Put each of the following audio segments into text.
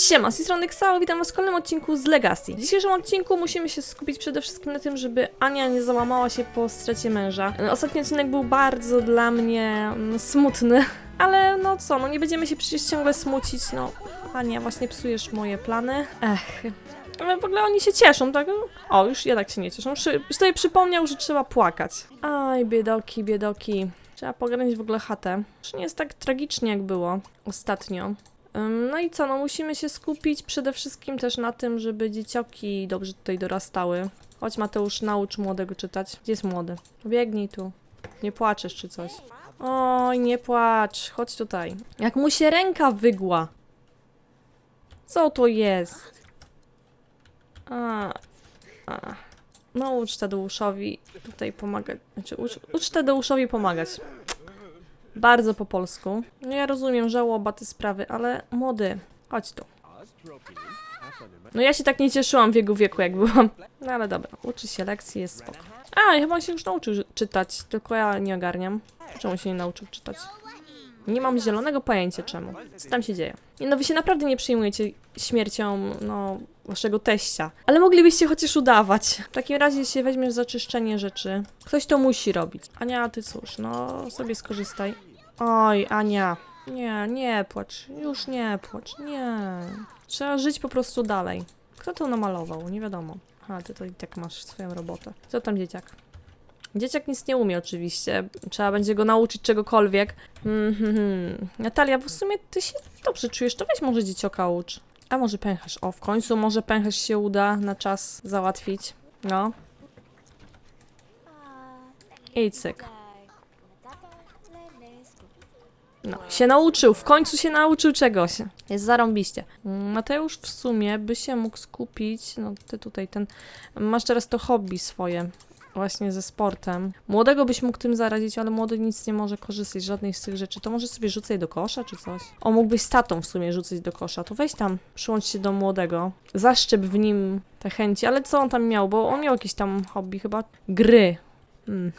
Siema, z tej strony Ksao, witam was w kolejnym odcinku z Legacy. W dzisiejszym odcinku musimy się skupić przede wszystkim na tym, żeby Ania nie załamała się po stracie męża. Ostatni odcinek był bardzo dla mnie mm, smutny, ale no co, no nie będziemy się przecież ciągle smucić, no. Ania, właśnie psujesz moje plany. Ech. Ale w ogóle oni się cieszą, tak? O, już jednak się nie cieszą. Już sobie przypomniał, że trzeba płakać. Aj, biedoki, biedoki. Trzeba pogarnąć w ogóle chatę. Już nie jest tak tragicznie, jak było ostatnio. No i co, no musimy się skupić przede wszystkim też na tym, żeby dziecioki dobrze tutaj dorastały. Chodź Mateusz, naucz młodego czytać. Gdzie jest młody? Biegnij tu. Nie płaczesz czy coś. Oj, nie płacz. Chodź tutaj. Jak mu się ręka wygła. Co to jest? A, a. Naucz Tadeuszowi tutaj pomagać. Znaczy, ucz, ucz Tadeuszowi pomagać. Bardzo po polsku. No ja rozumiem żałoba te sprawy, ale młody, chodź tu. No ja się tak nie cieszyłam w jego wieku, jak byłam. No ale dobra, uczy się lekcji, jest spoko. A, chyba się już nauczył czytać, tylko ja nie ogarniam. Czemu się nie nauczył czytać? Nie mam zielonego pojęcia czemu. Co tam się dzieje? Nie, no wy się naprawdę nie przyjmujecie śmiercią, no, waszego teścia. Ale moglibyście chociaż udawać. W takim razie się weźmiesz za czyszczenie rzeczy. Ktoś to musi robić. Ania, ty cóż, no, sobie skorzystaj. Oj, Ania. Nie, nie płacz. Już nie płacz. Nie. Trzeba żyć po prostu dalej. Kto to namalował? Nie wiadomo. A, ty to i tak masz swoją robotę. Co tam dzieciak? Dzieciak nic nie umie oczywiście. Trzeba będzie go nauczyć czegokolwiek. Mhm. Natalia, w sumie ty się dobrze czujesz, to weź może dziecioka ucz. A może pęcherz? O, w końcu może pęcherz się uda na czas załatwić. No. I cyk. No, się nauczył, w końcu się nauczył czegoś. Jest zarąbiście. Mm, Mateusz w sumie by się mógł skupić, no ty tutaj ten, masz teraz to hobby swoje, właśnie ze sportem. Młodego byś mógł tym zarazić, ale młody nic nie może korzystać z żadnej z tych rzeczy. To może sobie rzucaj do kosza czy coś. O, mógłbyś z tatą w sumie rzucać do kosza, to weź tam, przyłącz się do młodego, zaszczep w nim te chęci, ale co on tam miał, bo on miał jakieś tam hobby chyba, gry. Hmm.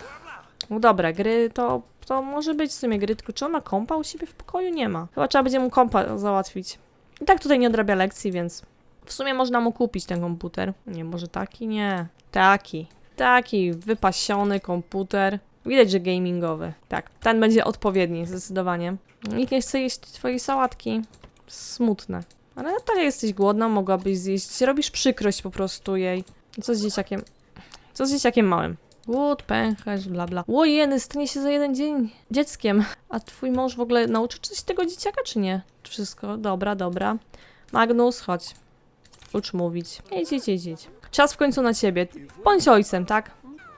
No dobra, gry to, to może być w sumie gry, tylko czy on ma kompa u siebie w pokoju? Nie ma. Chyba trzeba będzie mu kompa załatwić. I tak tutaj nie odrabia lekcji, więc w sumie można mu kupić ten komputer. Nie, może taki? Nie. Taki. Taki wypasiony komputer. Widać, że gamingowy. Tak, ten będzie odpowiedni, zdecydowanie. Nikt nie chce jeść twojej sałatki. Smutne. Ale Natalia, jesteś głodna, mogłabyś zjeść. Robisz przykrość po prostu jej. Co z dzieciakiem? Co z dzieciakiem małym? Głód, pęcherz, bla bla. Łojeny, stanie się za jeden dzień dzieckiem. A twój mąż w ogóle nauczył coś tego dzieciaka, czy nie? Wszystko, dobra, dobra. Magnus, chodź. Ucz mówić. Idź, idź, idź, idź. Czas w końcu na ciebie. Bądź ojcem, tak?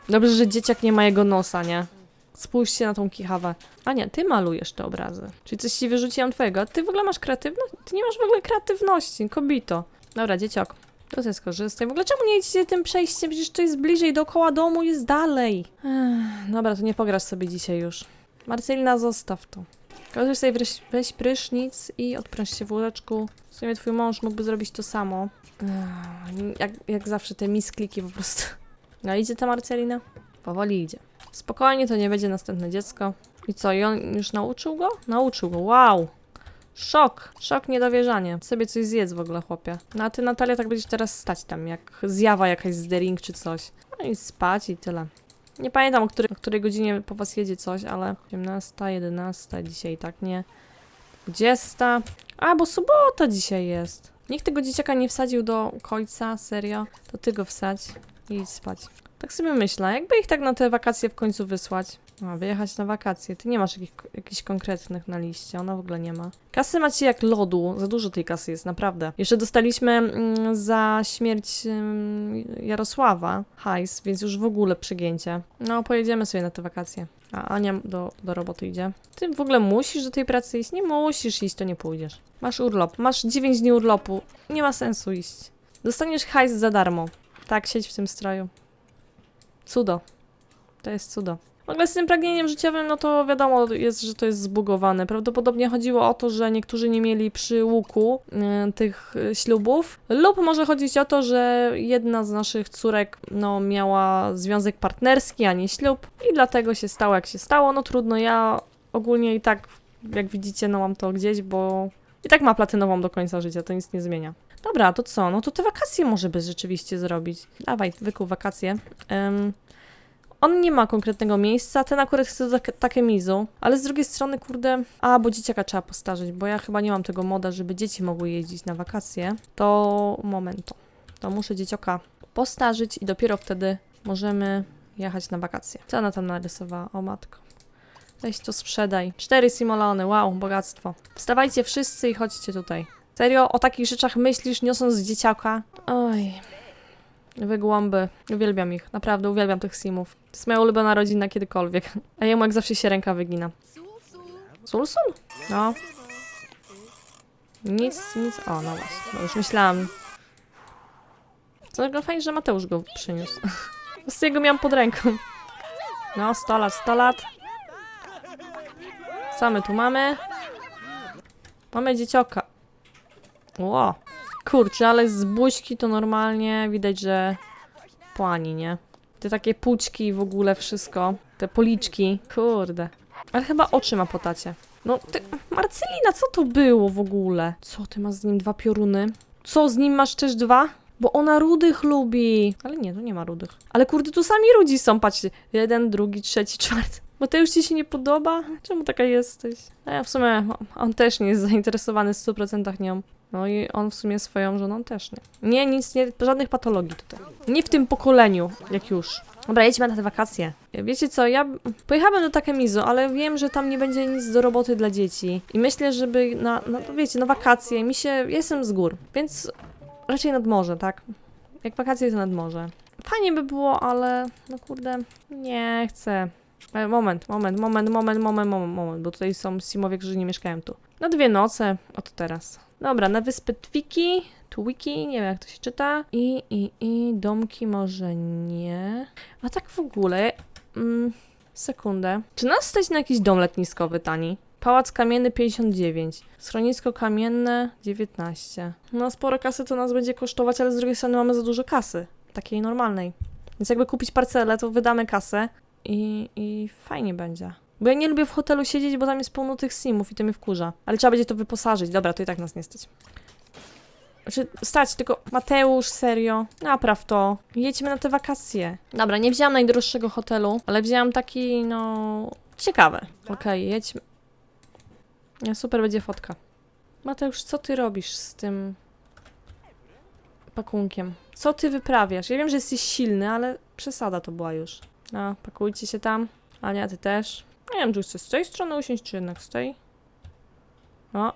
Dobrze, że dzieciak nie ma jego nosa, nie? Spójrzcie na tą kichawę. A nie, ty malujesz te obrazy. Czyli coś ci wyrzuciłam twojego. A ty w ogóle masz kreatywność? Ty nie masz w ogóle kreatywności, kobito. Dobra, dzieciak. To sobie skorzystaj. W ogóle czemu nie idziecie tym przejściem? Przecież to jest bliżej, dookoła domu jest dalej. Ech, dobra, to nie pograsz sobie dzisiaj już. Marcelina, zostaw to. Korzystaj, weź, weź prysznic i odpręż się w łóżeczku. W sumie twój mąż mógłby zrobić to samo. Jak, jak zawsze te miskliki po prostu. No idzie ta Marcelina? Powoli idzie. Spokojnie, to nie będzie następne dziecko. I co, i on już nauczył go? Nauczył go, wow! Szok, szok, niedowierzanie. Sobie coś zjedz w ogóle, chłopie. No a ty, Natalia, tak będziesz teraz stać tam, jak zjawa jakaś z Dering czy coś. No i spać i tyle. Nie pamiętam, o której, o której godzinie po was jedzie coś, ale 18, 11, dzisiaj tak nie. 20. A, bo sobota dzisiaj jest. Nikt tego dzieciaka nie wsadził do końca, serio. To ty go wsadź i idź spać. Tak sobie myślę, jakby ich tak na te wakacje w końcu wysłać. A, wyjechać na wakacje. Ty nie masz jakich, jakichś konkretnych na liście, ona w ogóle nie ma. Kasy macie jak lodu, za dużo tej kasy jest, naprawdę. Jeszcze dostaliśmy mm, za śmierć mm, Jarosława hajs, więc już w ogóle przygięcie. No, pojedziemy sobie na te wakacje. A Ania do, do roboty idzie. Ty w ogóle musisz do tej pracy iść? Nie musisz iść, to nie pójdziesz. Masz urlop, masz 9 dni urlopu. Nie ma sensu iść. Dostaniesz hajs za darmo. Tak, siedź w tym stroju. Cudo. To jest cudo. Ogóle z tym pragnieniem życiowym, no to wiadomo jest, że to jest zbugowane. Prawdopodobnie chodziło o to, że niektórzy nie mieli przy łuku y, tych y, ślubów, lub może chodzić o to, że jedna z naszych córek no, miała związek partnerski, a nie ślub i dlatego się stało jak się stało. No trudno, ja ogólnie i tak, jak widzicie, no mam to gdzieś, bo I tak ma platynową do końca życia, to nic nie zmienia. Dobra, to co? No to te wakacje może by rzeczywiście zrobić. Dawaj, wykuł wakacje. Em, on nie ma konkretnego miejsca, ten akurat chce tak- Takemizu, ale z drugiej strony, kurde, a, bo dzieciaka trzeba postarzyć, bo ja chyba nie mam tego moda, żeby dzieci mogły jeździć na wakacje, to momento. To muszę dziecioka postarzyć i dopiero wtedy możemy jechać na wakacje. Co ona tam narysowała? O matko. Weź to sprzedaj. Cztery simolony, wow, bogactwo. Wstawajcie wszyscy i chodźcie tutaj. Serio, o takich rzeczach myślisz, niosąc dzieciaka? Oj. Wygłąby. Uwielbiam ich. Naprawdę uwielbiam tych simów. To jest moja ulubiona rodzina kiedykolwiek. A jemu jak zawsze się ręka wygina. Sulsul? No. Nic, nic. O, no właśnie. No już myślałam. Co tego fajnie, że Mateusz go przyniósł. Prostu jego miałam pod ręką. No, 100 lat, 100 lat. Co my tu mamy? Mamy dziecioka. Ło. Kurczę, ale z buźki to normalnie widać, że płani, nie? Te takie puczki i w ogóle wszystko. Te policzki. Kurde. Ale chyba oczy ma po tacie. No, ty, Marcelina, co to było w ogóle? Co, ty masz z nim dwa pioruny? Co, z nim masz też dwa? Bo ona rudych lubi. Ale nie, tu nie ma rudych. Ale kurde, tu sami rudzi są, patrzcie. Jeden, drugi, trzeci, czwarty. Bo to już ci się nie podoba? Czemu taka jesteś? A ja w sumie, on też nie jest zainteresowany w 100% nią. No i on w sumie swoją żoną też nie. Nie, nic, nie, żadnych patologii tutaj. Nie w tym pokoleniu, jak już. Dobra, jedźmy na te wakacje. Wiecie co, ja pojechałabym do Takemizu, ale wiem, że tam nie będzie nic do roboty dla dzieci. I myślę, żeby na, no wiecie, na wakacje, mi się, jestem z gór, więc raczej nad morze, tak? Jak wakacje, to nad morze. Fajnie by było, ale no kurde, nie chcę. E, Moment, moment, moment, moment, moment, moment, moment, bo tutaj są simowie, którzy nie mieszkają tu. Na dwie noce, oto teraz. Dobra, na wyspę Twiki, Twiki, nie wiem jak to się czyta. I, i, i domki może nie. A tak w ogóle, mm, sekundę. Czy nas stać na jakiś dom letniskowy tani? Pałac kamienny 59, schronisko kamienne 19. No sporo kasy to nas będzie kosztować, ale z drugiej strony mamy za dużo kasy, takiej normalnej. Więc jakby kupić parcelę, to wydamy kasę i, i fajnie będzie. Bo ja nie lubię w hotelu siedzieć, bo tam jest pełno tych simów i to mnie wkurza. Ale trzeba będzie to wyposażyć. Dobra, to i tak nas nie stać. Znaczy, stać, tylko Mateusz, serio, napraw to. Jedźmy na te wakacje. Dobra, nie wzięłam najdroższego hotelu, ale wzięłam taki, no, ciekawy. Okej, jedźmy. Nie, super będzie fotka. Mateusz, co ty robisz z tym pakunkiem? Co ty wyprawiasz? Ja wiem, że jesteś silny, ale przesada to była już. No, pakujcie się tam. Ania, ty też. Nie wiem, czy chcesz z tej strony usiąść, czy jednak z tej. No.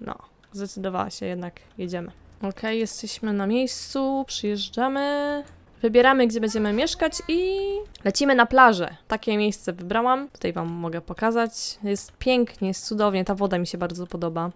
No, zdecydowała się jednak. Jedziemy. Okej, jesteśmy na miejscu, przyjeżdżamy. Wybieramy, gdzie będziemy mieszkać i lecimy na plażę. Takie miejsce wybrałam. Tutaj wam mogę pokazać. Jest pięknie, jest cudownie. Ta woda mi się bardzo podoba.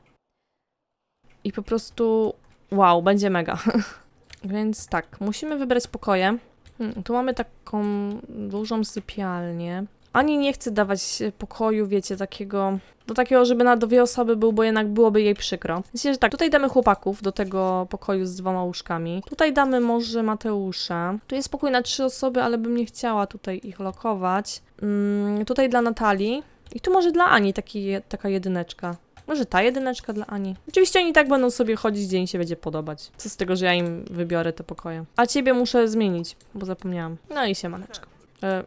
I po prostu wow, będzie mega. Więc tak, musimy wybrać pokoje. Hmm, tu mamy taką dużą sypialnię. Ani nie chcę dawać pokoju, wiecie, takiego. Do takiego, żeby na dwie osoby był, bo jednak byłoby jej przykro. Myślę, że tak, tutaj damy chłopaków do tego pokoju z dwoma łóżkami. Tutaj damy może Mateusza. Tu jest pokój na trzy osoby, ale bym nie chciała tutaj ich lokować. Mm, tutaj dla Natalii. I tu może dla Ani taki, taka jedyneczka. Może ta jedyneczka dla Ani. Oczywiście oni tak będą sobie chodzić, gdzie im się będzie podobać. Co z tego, że ja im wybiorę te pokoje. A ciebie muszę zmienić, bo zapomniałam. No i siemaneczko. E...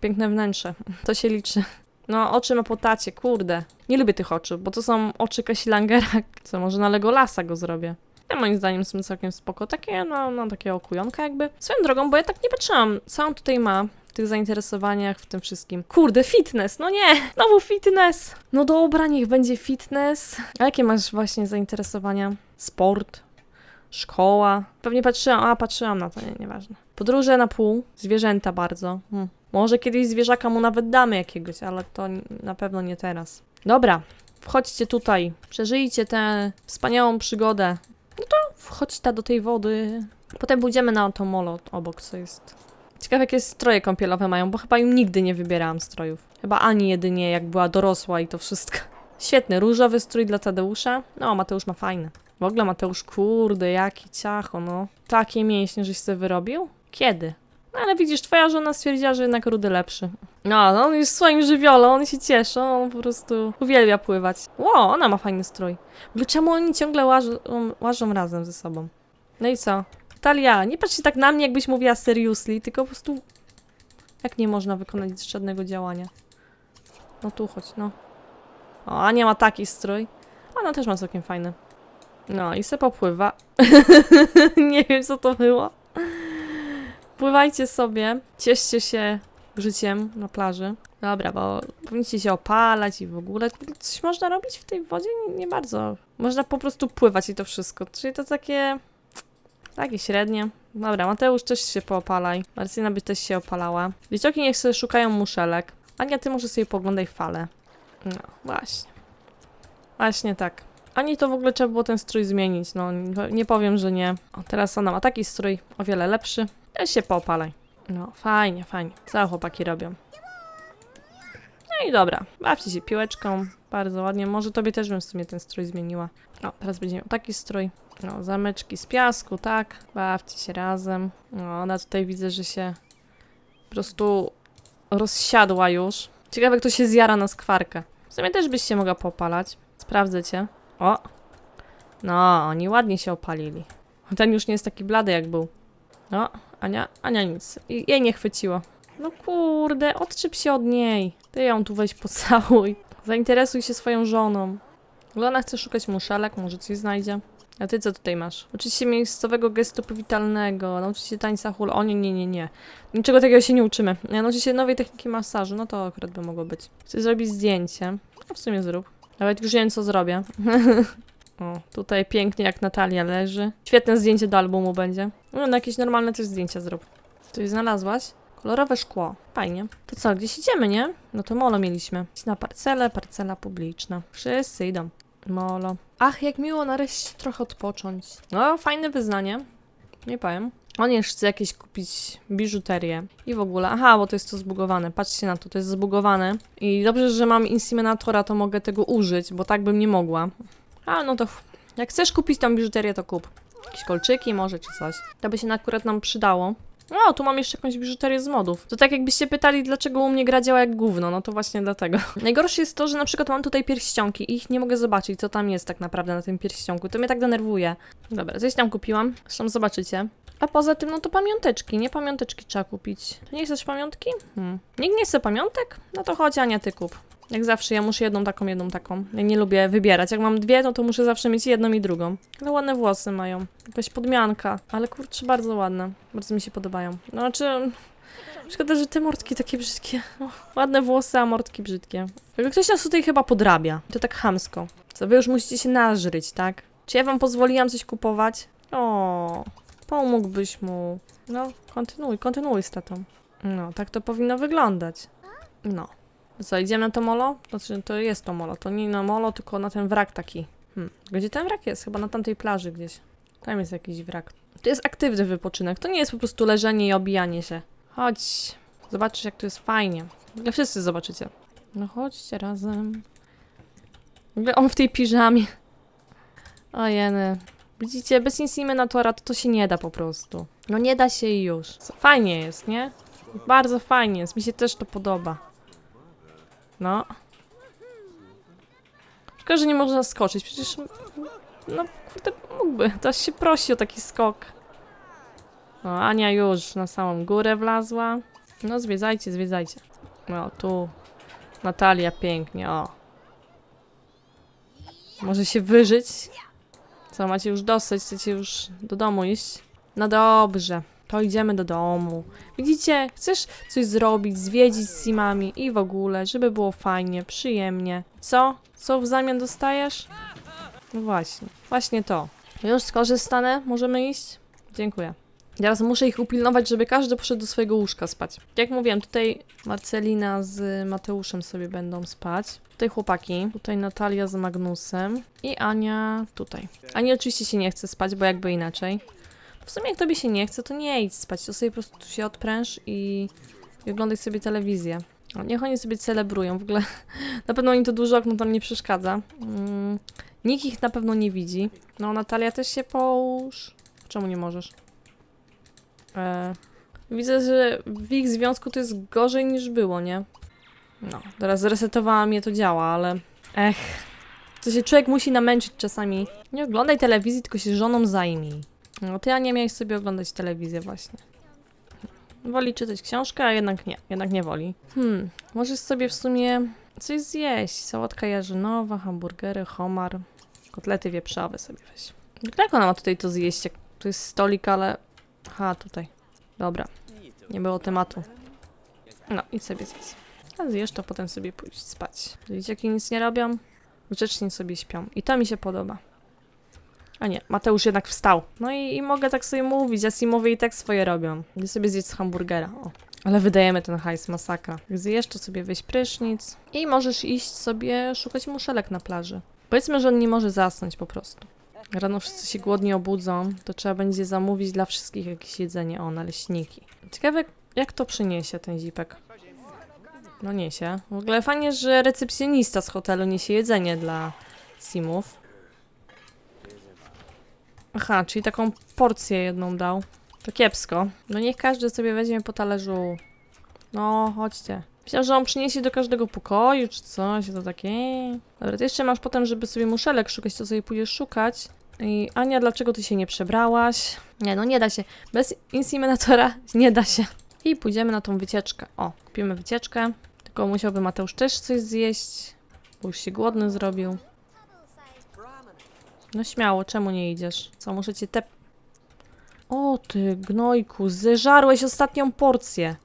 Piękne wnętrze. To się liczy. No, oczy ma po tacie, kurde. Nie lubię tych oczu, bo to są oczy Kasilangera. Co, może na Legolasa go zrobię. Ja moim zdaniem są całkiem spoko. Takie, no, no, takie okujonka jakby. Swoją drogą, bo ja tak nie patrzyłam, co on tutaj ma w tych zainteresowaniach, w tym wszystkim. Kurde, fitness, no nie, znowu fitness. No dobra, niech będzie fitness. A jakie masz właśnie zainteresowania? Sport? Szkoła? Pewnie patrzyłam, a patrzyłam na to, nie, nieważne. Podróże na pół, zwierzęta bardzo. Hmm. Może kiedyś zwierzaka mu nawet damy jakiegoś, ale to na pewno nie teraz. Dobra, wchodźcie tutaj, przeżyjcie tę wspaniałą przygodę. No to wchodźcie do tej wody. Potem pójdziemy na to molo obok, co jest. Ciekawe, jakie stroje kąpielowe mają, bo chyba im nigdy nie wybierałam strojów. Chyba ani jedynie jak była dorosła i to wszystko. Świetny, różowy strój dla Tadeusza. No, Mateusz ma fajny. W ogóle Mateusz, kurde, jaki ciacho, no. Takie mięśnie, żeś sobie wyrobił? Kiedy? No ale widzisz, twoja żona stwierdziła, że jednak rudy lepszy. No, no on jest w swoim żywiole, on się cieszy, on po prostu uwielbia pływać. Ło, ona ma fajny strój. W ogóle czemu oni ciągle łażą, łażą razem ze sobą? No i co? Talia, nie patrz się tak na mnie, jakbyś mówiła seriously, tylko po prostu... Jak nie można wykonać żadnego działania? No tu chodź, no. O, Ania ma taki strój. Ona też ma całkiem fajny. No i se popływa. nie wiem, co to było. Pływajcie sobie, cieszcie się życiem na plaży. Dobra, bo powinniście się opalać i w ogóle. Coś można robić w tej wodzie? Nie, nie bardzo. Można po prostu pływać i to wszystko. Czyli to takie... Takie średnie. Dobra, Mateusz też się poopalaj. Marcyna by też się opalała. Dzieciaki niech sobie szukają muszelek. Ania, ty może sobie poglądaj fale. No, właśnie. Właśnie tak. Ani to w ogóle trzeba było ten strój zmienić, no nie- powiem, że nie. O, teraz ona ma taki strój, o wiele lepszy. Też się poopalaj. No, fajnie, fajnie. Co chłopaki robią? No i dobra, bawcie się piłeczką, bardzo ładnie. Może tobie też bym w sumie ten strój zmieniła. O, teraz będzie miał taki strój. No, zameczki z piasku, tak. Bawcie się razem. No, ona tutaj widzę, że się po prostu rozsiadła już. Ciekawe, kto się zjara na skwarkę. W sumie też byś się mogła popalać. Sprawdzę cię. O! No, oni ładnie się opalili. Ten już nie jest taki blady jak był. No, Ania, Ania nic. Jej nie chwyciło. No kurde, odczep się od niej. Ty ją tu weź pocałuj. Zainteresuj się swoją żoną. Lona chce szukać muszelek, może coś znajdzie. A ty co tutaj masz? Się miejscowego gestu powitalnego, nauczyć się tańca hul. O nie, nie, nie, nie. Niczego takiego się nie uczymy. Nauczyć się nowej techniki masażu, no to akurat by mogło być. Chcę zrobić zdjęcie. No w sumie zrób. Nawet już wiem, co zrobię. o, tutaj pięknie jak Natalia leży. Świetne zdjęcie do albumu będzie. No, na jakieś normalne też zdjęcia zrób. Coś znalazłaś? Kolorowe szkło. Fajnie. To co, gdzieś idziemy, nie? No to molo mieliśmy. Na parcelę, parcela publiczna. Wszyscy idą. Molo. Ach, jak miło nareszcie trochę odpocząć. No, fajne wyznanie. Nie powiem. On jeszcze chce jakieś kupić biżuterię i w ogóle. Aha, bo to jest to zbugowane. Patrzcie na to, to jest zbugowane. I dobrze, że mam inseminatora, to mogę tego użyć, bo tak bym nie mogła. A, no to jak chcesz kupić tą biżuterię, to kup. Jakieś kolczyki może, czy coś. To by się akurat nam przydało. O, tu mam jeszcze jakąś biżuterię z modów. To tak jakbyście pytali, dlaczego u mnie gra działa jak gówno, no to właśnie dlatego. Najgorsze jest to, że na przykład mam tutaj pierścionki i ich nie mogę zobaczyć, co tam jest tak naprawdę na tym pierścionku. To mnie tak denerwuje. Dobra, coś tam kupiłam, zresztą zobaczycie. A poza tym, no to pamiąteczki, nie? Pamiąteczki trzeba kupić. Nie chcesz pamiątki? Hmm. Nikt nie chce pamiątek? No to chodź, Ania, ty kup. Jak zawsze, ja muszę jedną taką, jedną taką. Ja nie lubię wybierać. Jak mam dwie, no to muszę zawsze mieć jedną i drugą. Ale ładne włosy mają. Jakaś podmianka. Ale kurczę, bardzo ładne. Bardzo mi się podobają. No, znaczy... Szkoda, że te mordki takie brzydkie. O, ładne włosy, a mordki brzydkie. Jakby ktoś nas tutaj chyba podrabia. To tak chamsko. Co, wy już musicie się nażryć, tak? Czy ja wam pozwoliłam coś kupować? O, pomógłbyś mu. No, kontynuuj, kontynuuj z tatą. No, tak to powinno wyglądać. No. Co, idziemy na to molo? Znaczy, to jest to molo. To nie na molo, tylko na ten wrak taki. Hmm. Gdzie ten wrak jest? Chyba na tamtej plaży gdzieś. Tam jest jakiś wrak. To jest aktywny wypoczynek. To nie jest po prostu leżenie i obijanie się. Chodź. Zobaczysz, jak tu jest fajnie. Ogóle wszyscy zobaczycie. No chodźcie razem. W ogóle on w tej piżamie. Ojeny. Widzicie, bez inseminatora to to się nie da po prostu. No nie da się i już. Fajnie jest, nie? Bardzo fajnie jest. Mi się też to podoba. No. Szkoda, że nie można skoczyć. Przecież... No, kurde, mógłby. To się prosi o taki skok. No, Ania już na samą górę wlazła. No, zwiedzajcie, zwiedzajcie. No, tu Natalia pięknie, o. Może się wyżyć? Co, macie już dosyć? Chcecie już do domu iść? No dobrze, to idziemy do domu. Widzicie, chcesz coś zrobić, zwiedzić z Simami i w ogóle, żeby było fajnie, przyjemnie. Co? Co w zamian dostajesz? No właśnie, właśnie to. Już skorzystanę? Możemy iść? Dziękuję. Teraz muszę ich upilnować, żeby każdy poszedł do swojego łóżka spać. Jak mówiłem, tutaj Marcelina z Mateuszem sobie będą spać. Tutaj chłopaki, tutaj Natalia z Magnusem i Ania tutaj. Ani oczywiście się nie chce spać, bo jakby inaczej. W sumie jak tobie się nie chce, to nie idź spać, to sobie po prostu tu się odpręż i, i oglądaj sobie telewizję. Niech oni sobie celebrują, w ogóle na pewno im to duże okno tam nie przeszkadza. Mm, nikt ich na pewno nie widzi. No, Natalia też się połóż. Czemu nie możesz? E, Widzę, że w ich związku to jest gorzej niż było, nie? No, teraz zresetowała mnie, to działa, ale... Ech, to się człowiek musi namęczyć czasami. Nie oglądaj telewizji, tylko się żoną zajmij. No, ty, a nie miałeś sobie oglądać telewizję właśnie. Woli czytać książkę, a jednak nie, jednak nie woli. Hmm, możesz sobie w sumie coś zjeść. Sałatka jarzynowa, hamburgery, homar, kotlety wieprzowe sobie weź. Jak ona ma tutaj to zjeść? Jak to jest stolik, ale... Aha, tutaj. Dobra, nie było tematu. No, i sobie zjedz. A zjesz, to potem sobie pójść spać. Dzieciaki nic nie robią, grzecznie sobie śpią. I to mi się podoba. A nie, Mateusz jednak wstał. No i, i mogę tak sobie mówić, a Simowie i tak swoje robią. Idę sobie zjeść z hamburgera, o. Ale wydajemy ten hajs, masakra. Zjesz, to sobie weź prysznic i możesz iść sobie szukać muszelek na plaży. Powiedzmy, że on nie może zasnąć po prostu. Rano wszyscy się głodni obudzą, to trzeba będzie zamówić dla wszystkich jakieś jedzenie, o, naleśniki. Ciekawe, jak to przyniesie ten zipek. No niesie. W ogóle fajnie, że recepcjonista z hotelu niesie jedzenie dla simów. Aha, czyli taką porcję jedną dał. To kiepsko. No niech każdy sobie weźmie po talerzu. No, chodźcie. Myślałam, że on przyniesie do każdego pokoju czy coś, to takie... Dobra, ty jeszcze masz potem, żeby sobie muszelek szukać, to sobie pójdziesz szukać. I Ania, dlaczego ty się nie przebrałaś? Nie, no nie da się. Bez inseminatora nie da się. I pójdziemy na tą wycieczkę. O, kupimy wycieczkę. Tylko musiałby Mateusz też coś zjeść, bo już się głodny zrobił. No śmiało, czemu nie idziesz? Co, muszę cię tep... O ty, gnojku, zeżarłeś ostatnią porcję.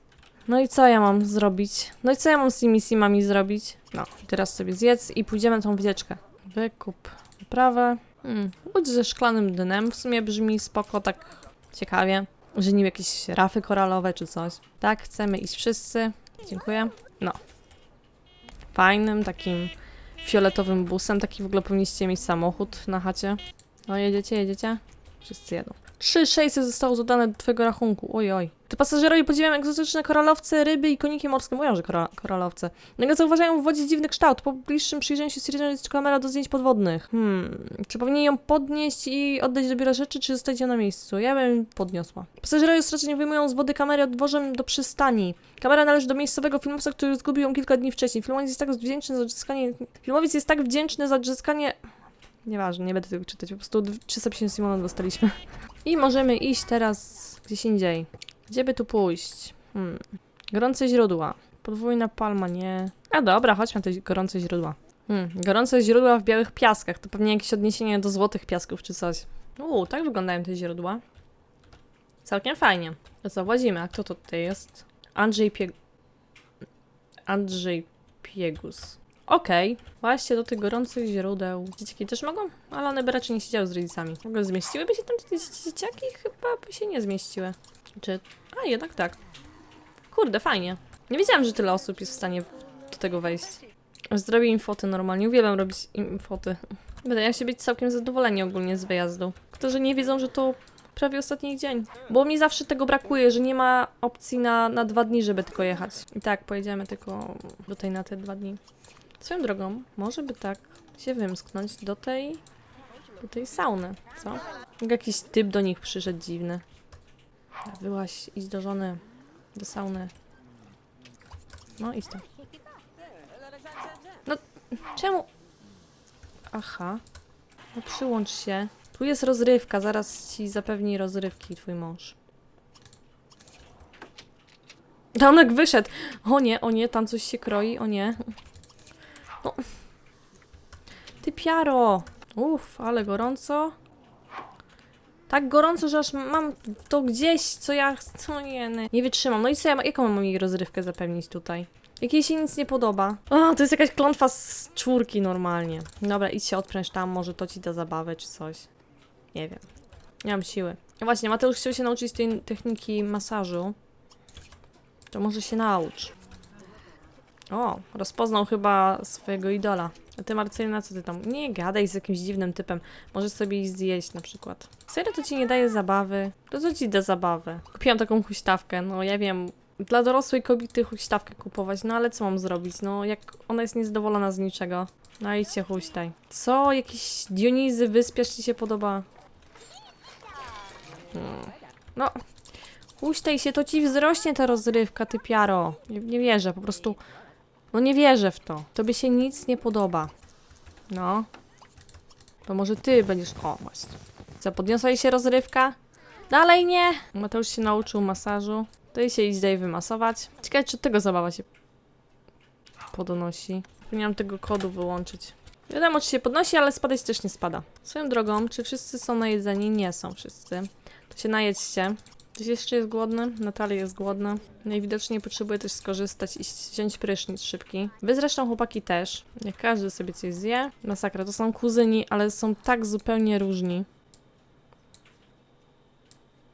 No i co ja mam zrobić? No i co ja mam z tymi simami zrobić? No, teraz sobie zjedz i pójdziemy na tą wycieczkę. Wykup wyprawę. Hmm, łódź ze szklanym dnem. W sumie brzmi spoko, tak ciekawie. Że nim jakieś rafy koralowe czy coś. Tak, chcemy iść wszyscy. Dziękuję. No. Fajnym, takim fioletowym busem. Taki w ogóle powinniście mieć samochód na chacie. No jedziecie, jedziecie? Wszyscy jedą. 3600 zostało zadane do twojego rachunku. Oj, oj. Ty pasażerowie podziwiają egzotyczne koralowce, ryby i koniki morskie. Mówią, że kora koralowce. Nagle zauważają w wodzie dziwny kształt. Po bliższym przyjrzeniu się stwierdzają, że jest kamera do zdjęć podwodnych. Hmm. Czy powinien ją podnieść i oddać do biura rzeczy, czy zostać ją na miejscu? Ja bym podniosła. Pasażerowie ostrożnie wyjmują z wody kamerę odwożem do przystani. Kamera należy do miejscowego filmowca, który zgubił ją kilka dni wcześniej. Filmowiec jest tak wdzięczny za odzyskanie... Filmowiec jest tak wdzięczny za odzyskanie... Nieważne, nie będę tego czytać. Po prostu 350 Simona dostaliśmy. I możemy iść teraz gdzieś indziej. Gdzie by tu pójść? Hmm. Gorące źródła. Podwójna palma, nie. A dobra, chodźmy na te gorące źródła. Hmm. Gorące źródła w białych piaskach. To pewnie jakieś odniesienie do złotych piasków czy coś. Uuu, tak wyglądają te źródła. Całkiem fajnie. To co, włazimy. A kto to tutaj jest? Andrzej Pie... Andrzej Piegus. Okej, właśnie do tych gorących źródeł. Dzieciaki też mogą? Ale one by raczej nie siedziały z rodzicami. W ogóle zmieściłyby się tam te dzie- dzieciaki? Chyba by się nie zmieściły. Czy... A, jednak tak. Kurde, fajnie. Nie wiedziałam, że tyle osób jest w stanie do tego wejść. Zrobię im foty normalnie. Uwielbiam robić im foty. Wydaje się być całkiem zadowoleni ogólnie z wyjazdu. Że nie wiedzą, że to prawie ostatni dzień. Bo mi zawsze tego brakuje, że nie ma opcji na, na dwa dni, żeby tylko jechać. I tak, pojedziemy tylko tutaj na te dwa dni. Swoją drogą, może by tak się wymsknąć do tej, do tej sauny, co? Jak Jakiś typ do nich przyszedł dziwny. Byłaś, idź do żony, do sauny. No, idź tam. No, czemu? Aha. No przyłącz się. Tu jest rozrywka, zaraz ci zapewni rozrywki twój mąż. Danek wyszedł. O nie, o nie, tam coś się kroi, o nie. No. Ty piaro! Uff, ale gorąco. Tak gorąco, że aż mam to gdzieś, co ja chcę. Nie, nie, nie wytrzymam. No i co ja, jaką mam jej rozrywkę zapewnić tutaj? Jak jej się nic nie podoba. O, to jest jakaś klątwa z czwórki normalnie. Dobra, idź się odpręż tam, może to ci da zabawę czy coś. Nie wiem. Nie mam siły. No właśnie, Mateusz chciał się nauczyć tej techniki masażu. To może się naucz. O, rozpoznał chyba swojego idola. A ty, Marcelina, co ty tam? Nie gadaj z jakimś dziwnym typem. Możesz sobie iść zjeść na przykład. Serio to ci nie daje zabawy? To co ci da zabawę? Kupiłam taką huśtawkę, no ja wiem. Dla dorosłej kobiety huśtawkę kupować, no ale co mam zrobić? No jak ona jest niezadowolona z niczego. No idźcie huśtaj. Co? Jakieś Dionizy, wyspiasz ci się podoba? Hmm. No, Puśtaj się, to ci wzrośnie ta rozrywka, ty piaro. Nie, nie wierzę, po prostu... No nie wierzę w to. Tobie się nic nie podoba. No. To może ty będziesz... O, właśnie. Co, podniosła jej się rozrywka? Dalej nie! Mateusz się nauczył masażu. To jej się iść daje wymasować. Ciekawe, czy tego zabawa się podnosi. Powinienem tego kodu wyłączyć. Wiadomo, czy się podnosi, ale spadać też nie spada. Swoją drogą, czy wszyscy są najedzeni? Nie są wszyscy. To się najedźcie. Ktoś jeszcze jest głodny? Natalia jest głodna. Najwidoczniej potrzebuje też skorzystać i wziąć prysznic szybki. Wy zresztą chłopaki też. Jak każdy sobie coś zje. Masakra, to są kuzyni, ale są tak zupełnie różni.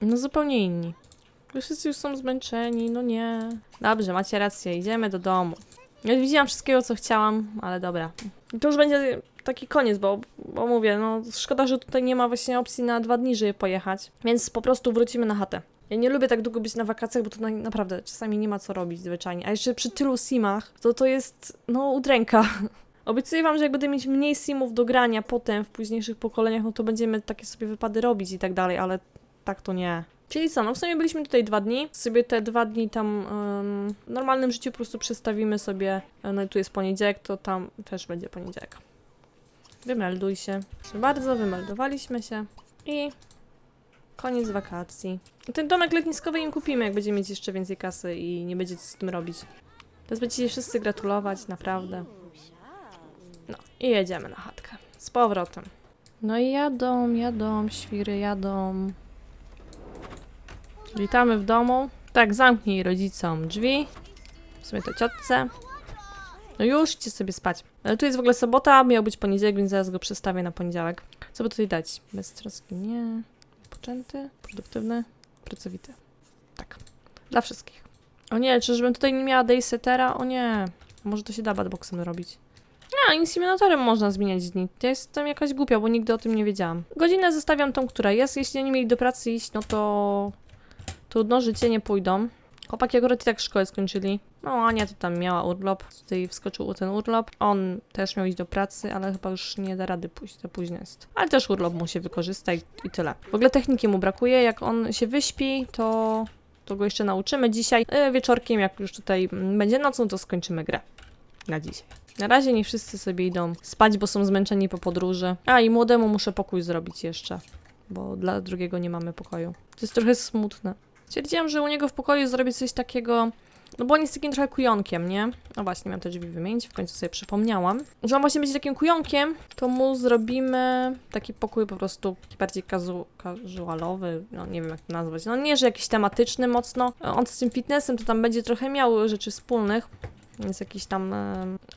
No zupełnie inni. Wszyscy już są zmęczeni, no nie. Dobrze, macie rację, idziemy do domu. Ja widziałam wszystkiego, co chciałam, ale dobra. I to już będzie taki koniec, bo, bo mówię, no szkoda, że tutaj nie ma właśnie opcji na dwa dni, żeby pojechać. Więc po prostu wrócimy na chatę. Ja nie lubię tak długo być na wakacjach, bo to na, naprawdę czasami nie ma co robić zwyczajnie. A jeszcze przy tylu simach, to to jest, no, udręka. Obiecuję wam, że jak będę mieć mniej simów do grania potem, w późniejszych pokoleniach, no to będziemy takie sobie wypady robić i tak dalej, ale tak to nie. Czyli co, no w sumie byliśmy tutaj dwa dni. Sobie te dwa dni tam w normalnym życiu po prostu przestawimy sobie. e, No i tu jest poniedziałek, to tam też będzie poniedziałek. Wymelduj się. Proszę bardzo, wymeldowaliśmy się. I koniec wakacji. Ten domek letniskowy im kupimy, jak będziemy mieć jeszcze więcej kasy i nie będzie co z tym robić. Teraz będziecie wszyscy gratulować, naprawdę. No i jedziemy na chatkę. Z powrotem. No i jadą, jadą, świry jadą. Witamy w domu. Tak, zamknij rodzicom drzwi. W sumie to ciotce. No już, idźcie sobie spać. Ale tu jest w ogóle sobota, miał być poniedziałek, więc zaraz go przestawię na poniedziałek. Co by tutaj dać? Beztroski nie. Poczęty, produktywny, pracowity. Tak. Dla wszystkich. O nie, czyżbym tutaj nie miała daysettera? O nie. Może to się da badboxem robić. A, inseminatorem można zmieniać dni. Ja jestem jakaś głupia, bo nigdy o tym nie wiedziałam. Godzinę zostawiam tą, która jest. Jeśli oni mieli do pracy iść, no to trudno, życie nie pójdą. Chłopaki akurat i tak szkołę skończyli. No, Ania to tam miała urlop. Tutaj wskoczył ten urlop. On też miał iść do pracy, ale chyba już nie da rady pójść, za późno jest. Ale też urlop mu się wykorzysta i, i tyle. W ogóle techniki mu brakuje. Jak on się wyśpi, to, to go jeszcze nauczymy dzisiaj. E, wieczorkiem, jak już tutaj będzie nocą, to skończymy grę. Na dzisiaj. Na razie nie wszyscy sobie idą spać, bo są zmęczeni po podróży. A i młodemu muszę pokój zrobić jeszcze, bo dla drugiego nie mamy pokoju. To jest trochę smutne. Stwierdziłam, że u niego w pokoju zrobię coś takiego. No bo on jest takim trochę kujonkiem, nie? No właśnie, miałam te drzwi wymienić, w końcu sobie przypomniałam. Że on właśnie będzie takim kujonkiem, to mu zrobimy taki pokój po prostu bardziej kazu casualowy, no nie wiem jak to nazwać. No nie, że jakiś tematyczny mocno. On z tym fitnessem to tam będzie trochę miał rzeczy wspólnych. Jest jakieś tam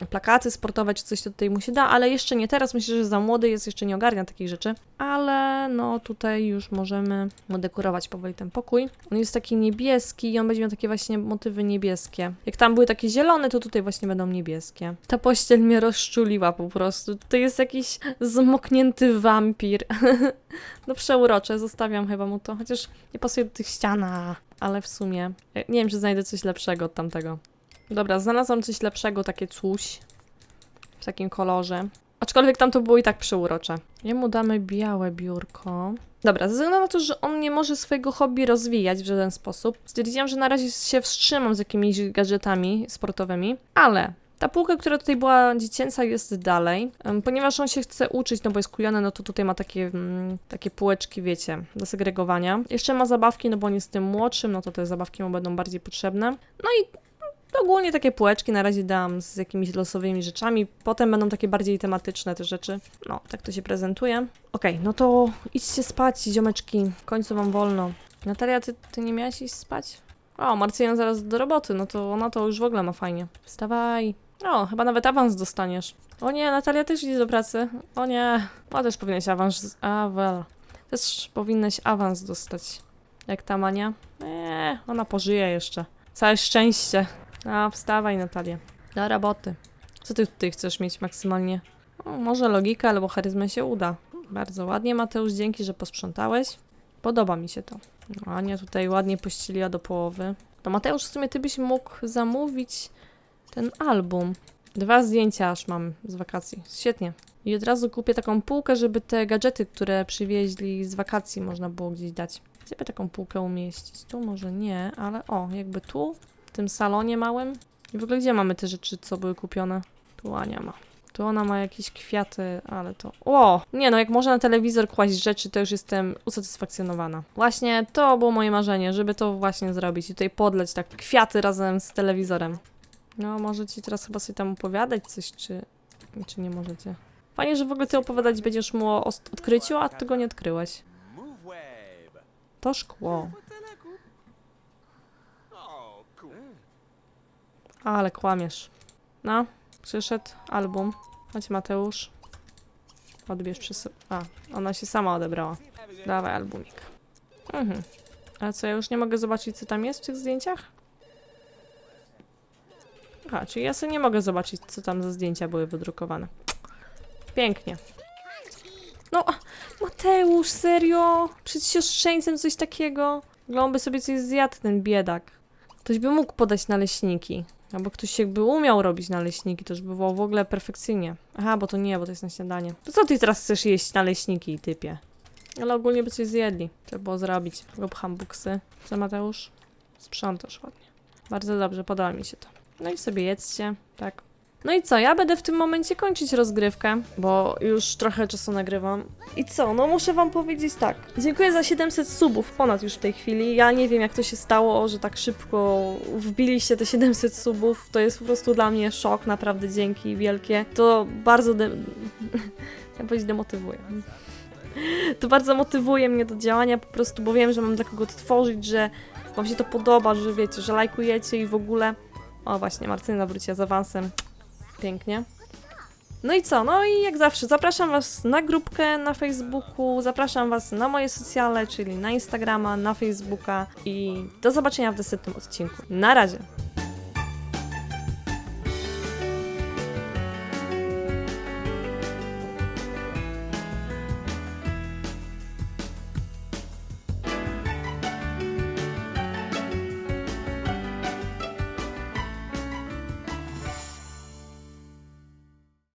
plakaty sportowe czy coś to tutaj mu się da, ale jeszcze nie teraz. Myślę, że za młody jest, jeszcze nie ogarnia takich rzeczy. Ale no tutaj już możemy mu dekorować powoli ten pokój. On jest taki niebieski i on będzie miał takie właśnie motywy niebieskie. Jak tam były takie zielone, to tutaj właśnie będą niebieskie. Ta pościel mnie rozczuliła po prostu. To jest jakiś zmoknięty wampir. no przeurocze, zostawiam chyba mu to. Chociaż nie pasuje do tych ścian, a- ale w sumie e, nie wiem, czy znajdę coś lepszego od tamtego. Dobra, znalazłam coś lepszego, takie coś. W takim kolorze. Aczkolwiek tam to było i tak przeurocze. Jemu damy białe biurko. Dobra, ze względu na to, że on nie może swojego hobby rozwijać w żaden sposób, stwierdziłam, że na razie się wstrzymam z jakimiś gadżetami sportowymi, ale ta półka, która tutaj była dziecięca, jest dalej. Ponieważ on się chce uczyć, no bo jest kujony, no to tutaj ma takie, mm, takie półeczki, wiecie, do segregowania. Jeszcze ma zabawki, no bo on jest tym młodszym, no to te zabawki mu będą bardziej potrzebne. No i Ogólnie takie półeczki na razie dam z jakimiś losowymi rzeczami. Potem będą takie bardziej tematyczne te rzeczy. No, tak to się prezentuje. Okej, no to idźcie spać, ziomeczki. W końcu wam wolno. Natalia, ty, ty nie miałaś iść spać? O, Marcyjan zaraz do roboty, no to ona to już w ogóle ma fajnie. Wstawaj. O, chyba nawet awans dostaniesz. O nie, Natalia też idzie do pracy. O nie, ona też powinnaś awans... A, well. Też powinnaś awans dostać. Jak ta Mania? Eee, ona pożyje jeszcze. Całe szczęście. A, wstawaj Natalia. Do roboty. Co ty tutaj chcesz mieć maksymalnie? O, może logika albo charyzmę się uda. Bardzo ładnie Mateusz, dzięki, że posprzątałeś. Podoba mi się to. No, Ania tutaj ładnie pościeliła do połowy. To Mateusz, w sumie ty byś mógł zamówić ten album. Dwa zdjęcia aż mam z wakacji. Świetnie. I od razu kupię taką półkę, żeby te gadżety, które przywieźli z wakacji można było gdzieś dać. Gdzie by taką półkę umieścić? Tu może nie, ale o, jakby tu, w tym salonie małym. I w ogóle gdzie mamy te rzeczy, co były kupione? Tu Ania ma. Tu ona ma jakieś kwiaty, ale to... O! Nie no, jak można na telewizor kłaść rzeczy, to już jestem usatysfakcjonowana. Właśnie to było moje marzenie, żeby to właśnie zrobić i tutaj podleć tak kwiaty razem z telewizorem. No, możecie teraz chyba sobie tam opowiadać coś, czy... czy nie możecie. Fajnie, że w ogóle ty opowiadać będziesz mu o odkryciu, a ty go nie odkryłeś. To szkło. Ale kłamiesz. No, przyszedł album. Chodź Mateusz. Odbierz przy A, ona się sama odebrała. Dawaj albumik. Mhm. Co, ja już nie mogę zobaczyć, co tam jest w tych zdjęciach? Aha, czyli ja sobie nie mogę zobaczyć, co tam za zdjęcia były wydrukowane. Pięknie. No, Mateusz, serio? Przed siostrzeńcem coś takiego? Gląby sobie coś zjadł, ten biedak. Ktoś by mógł podać naleśniki. Albo ktoś jakby umiał robić naleśniki, to już by było w ogóle perfekcyjnie. Aha, bo to nie, bo to jest na śniadanie. To co ty teraz chcesz jeść naleśniki, typie? Ale ogólnie by coś zjedli. Trzeba było zrobić. Lub hambuksy. Co, Mateusz? Sprzątasz ładnie. Bardzo dobrze, podoba mi się to. No i sobie jedzcie, tak. No i co, ja będę w tym momencie kończyć rozgrywkę, bo już trochę czasu nagrywam. I co, no muszę wam powiedzieć tak. Dziękuję za 700 subów, ponad już w tej chwili. Ja nie wiem jak to się stało, że tak szybko wbiliście te 700 subów. To jest po prostu dla mnie szok, naprawdę dzięki wielkie. To bardzo de... Chciałam powiedzieć demotywuje. To bardzo motywuje mnie do działania po prostu, bo wiem, że mam dla kogo to tworzyć, że wam się to podoba, że wiecie, że lajkujecie i w ogóle. O właśnie, Marcyna wróciła z awansem. Pięknie. No i co? No i jak zawsze zapraszam Was na grupkę na Facebooku, zapraszam Was na moje socjale, czyli na Instagrama, na Facebooka i do zobaczenia w następnym odcinku. Na razie!